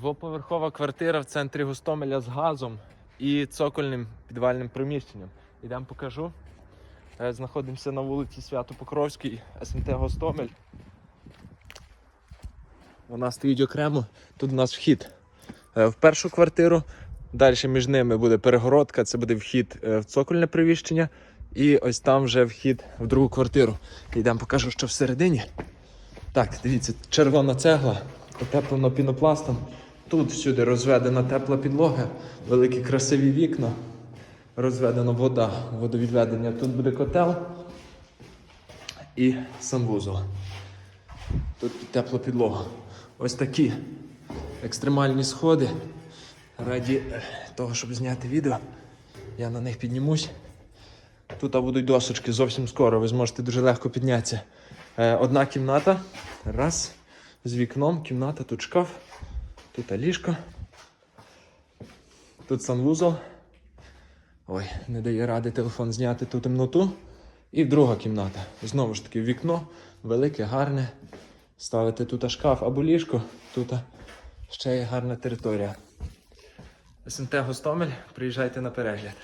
Двоповерхова квартира в центрі Гостомеля з газом і цокольним підвальним приміщенням. Ідемо покажу. Е, Знаходимося на вулиці Свято-Покровській, СМТ Гостомель. Вона стоїть окремо. Тут у нас вхід е, в першу квартиру. Далі між ними буде перегородка, це буде вхід е, в цокольне приміщення. І ось там вже вхід в другу квартиру. Йдемо покажу, що всередині. Так, дивіться, червона цегла, утеплено пінопластом. Тут всюди розведена тепла підлога, великі красиві вікна, розведена вода, водовідведення. Тут буде котел і санвузол. Тут тепла підлога. Ось такі екстремальні сходи. Раді е, того, щоб зняти відео, я на них піднімусь. Тут будуть досочки зовсім скоро, ви зможете дуже легко піднятися. Е, Одна кімната. Раз. З вікном, кімната, тут шкаф, тут ліжко. Тут санвузол. Ой, не дає ради телефон зняти ту темноту. І друга кімната. Знову ж таки, вікно велике, гарне. Ставити тут шкаф або ліжко, тут ще є гарна територія. СНТ Гостомель, приїжджайте на перегляд.